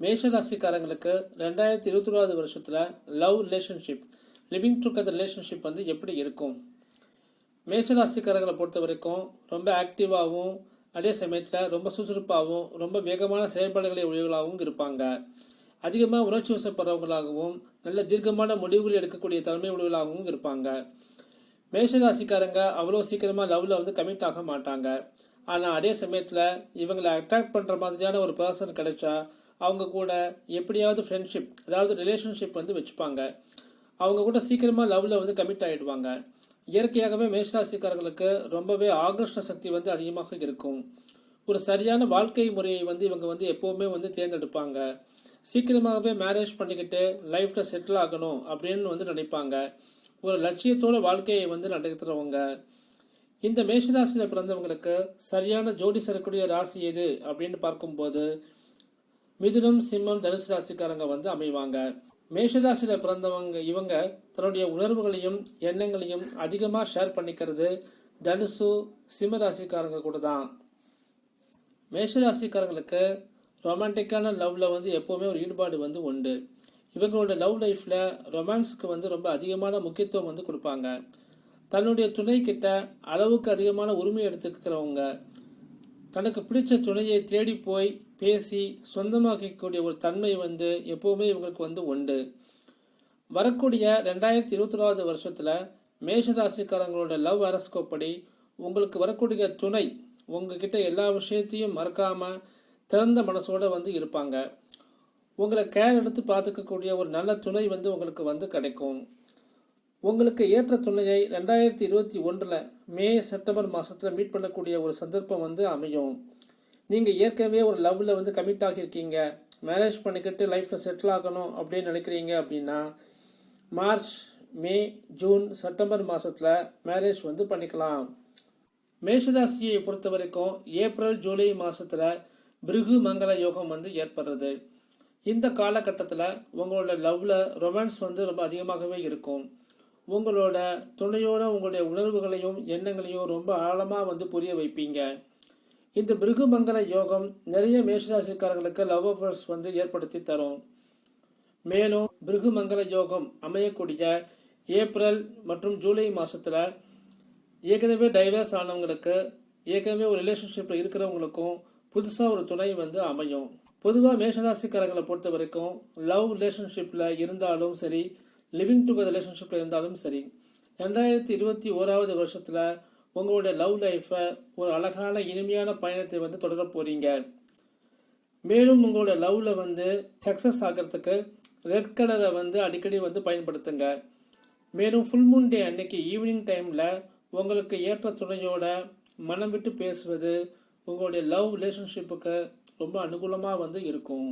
மேஷராசிக்காரங்களுக்கு ரெண்டாயிரத்தி இருபத்தி ஒன்றாவது வருஷத்தில் love relationship living together relationship வந்து எப்படி இருக்கும்? மேஷராசிக்காரங்களை பொறுத்த வரைக்கும் ரொம்ப ஆக்டிவாகவும் அதே சமயத்தில் ரொம்ப சுறுசுறுப்பாகவும் ரொம்ப வேகமான செயல்பாடுகளை உழைவுகளாகவும் இருப்பாங்க. அதிகமாக உணர்ச்சி வசப்படுறவங்களாகவும் நல்ல தீர்க்கமான முடிவுகள் எடுக்கக்கூடிய தலைமை உழைவுகளாகவும் இருப்பாங்க. மேஷராசிக்காரங்க அவ்வளோ சீக்கிரமாக லவ்வில் வந்து கமிட் ஆக மாட்டாங்க. ஆனால் அதே சமயத்தில் இவங்களை அட்ராக்ட் பண்ணுற மாதிரியான ஒரு பர்சன் கிடைச்சா அவங்க கூட எப்படியாவது ஃப்ரெண்ட்ஷிப் அதாவது ரிலேஷன்ஷிப் வந்து வச்சுப்பாங்க. அவங்க கூட சீக்கிரமாக லவ்வில் வந்து கமிட் ஆகிடுவாங்க இயற்கையாகவே மேஷராசிக்காரர்களுக்கு ரொம்பவே ஆகர்ஷ்ட சக்தி வந்து அதிகமாக இருக்கும். ஒரு சரியான வாழ்க்கை முறையை வந்து இவங்க வந்து எப்போவுமே வந்து தேர்ந்தெடுப்பாங்க. சீக்கிரமாகவே மேரேஜ் பண்ணிக்கிட்டு லைஃப்பில் செட்டில் ஆகணும் அப்படின்னு வந்து நினைப்பாங்க. ஒரு லட்சியத்தோட வாழ்க்கையை வந்து நடத்துகிறவங்க இந்த மேஷராசியில் பிறந்தவங்களுக்கு சரியான ஜோடி சேரக்கூடிய ராசி எது அப்படின்னு பார்க்கும்போது மிதுனம் சிம்மம் தனுசு ராசிக்காரங்க வந்து அமைவாங்க. மேஷராசியில் பிறந்தவங்க இவங்க தன்னுடைய உணர்வுகளையும் எண்ணங்களையும் அதிகமாக ஷேர் பண்ணிக்கிறது தனுசு சிம்ம ராசிக்காரங்க கூட தான். மேஷராசிக்காரங்களுக்கு ரொமான்டிக்கான லவ்வில் வந்து எப்போவுமே ஒரு ஈடுபாடு வந்து உண்டு. இவங்களோட லவ் லைஃப்பில் ரொமான்ஸுக்கு வந்து ரொம்ப அதிகமான முக்கியத்துவம் வந்து கொடுப்பாங்க. தன்னுடைய துணை கிட்ட அளவுக்கு அதிகமான உரிமை எடுத்துக்கிறவங்க தனக்கு பிடிச்ச துணையை தேடி போய் பேசி சொந்தமாக்கக்கூடிய ஒரு தன்மை வந்து எப்போவுமே இவங்களுக்கு வந்து உண்டு. வரக்கூடிய ரெண்டாயிரத்தி இருபத்தி வருஷத்தில் மேஷராசிக்காரங்களோட லவ் அரஸ்கோப்படி உங்களுக்கு வரக்கூடிய துணை உங்ககிட்ட எல்லா விஷயத்தையும் மறக்காமல் திறந்த மனசோட வந்து இருப்பாங்க. உங்களை கேர் எடுத்து பார்த்துக்கக்கூடிய ஒரு நல்ல துணை வந்து உங்களுக்கு வந்து கிடைக்கும். உங்களுக்கு ஏற்ற துணையை ரெண்டாயிரத்தி இருபத்தி ஒன்றில் மே செப்டம்பர் மாதத்தில் மீட் பண்ணக்கூடிய ஒரு சந்தர்ப்பம் வந்து அமையும். நீங்கள் ஏற்கனவே ஒரு லவ்வில் வந்து கமிட் ஆகியிருக்கீங்க. மேரேஜ் பண்ணிக்கிட்டு லைஃப்பில் செட்டில் ஆகணும் அப்படின்னு நினைக்கிறீங்க அப்படின்னா மார்ச் மே ஜூன் செப்டம்பர் மாதத்தில் மேரேஜ் வந்து பண்ணிக்கலாம். மேஷராசியை பொறுத்த வரைக்கும் ஏப்ரல் ஜூலை மாதத்தில் பிருகு மங்கள யோகம் வந்து ஏற்படுறது. இந்த காலகட்டத்தில் உங்களோட லவ்வில் ரொமான்ஸ் வந்து ரொம்ப அதிகமாகவே இருக்கும். உங்களோட துணையோட உங்களுடைய உணர்வுகளையும் எண்ணங்களையும் ரொம்ப ஆழமாக வந்து புரிய வைப்பீங்க. இந்த பிருகுமங்கல யோகம் நிறைய மேஷராசிக்காரர்களுக்கு லவ் அஃபர்ஸ் வந்து ஏற்படுத்தி தரும். மேலும் பிருகுமங்கல யோகம் அமையக்கூடிய ஏப்ரல் மற்றும் ஜூலை மாதத்தில் ஏற்கனவே டைவர்ஸ் ஆனவங்களுக்கு ஏற்கனவே ஒரு ரிலேஷன்ஷிப்பில் இருக்கிறவங்களுக்கும் புதுசாக ஒரு துணை வந்து அமையும். பொதுவாக மேஷராசிக்காரங்களை பொறுத்த வரைக்கும் லவ் ரிலேஷன்ஷிப்பில் இருந்தாலும் சரி லிவிங் டுகெதர் ரிலேஷன்ஷிப்பில் இருந்தாலும் சரி ரெண்டாயிரத்தி இருபத்தி ஓராவது வருஷத்தில் உங்களுடைய லவ் லைஃப்பை ஒரு அழகான இனிமையான பயணத்தை வந்து தொடர போகிறீங்க மேலும் உங்களோட லவ்வில் வந்து சக்ஸஸ் ஆகிறதுக்கு ரெட் கலரை வந்து அடிக்கடி வந்து பயன்படுத்துங்க. மேலும் ஃபுல் மூன் டே அன்னைக்கு ஈவினிங் டைமில் உங்களுக்கு ஏற்ற துணையோட மனம் விட்டு பேசுவது உங்களுடைய லவ் ரிலேஷன்ஷிப்புக்கு ரொம்ப அனுகூலமாக வந்து இருக்கும்.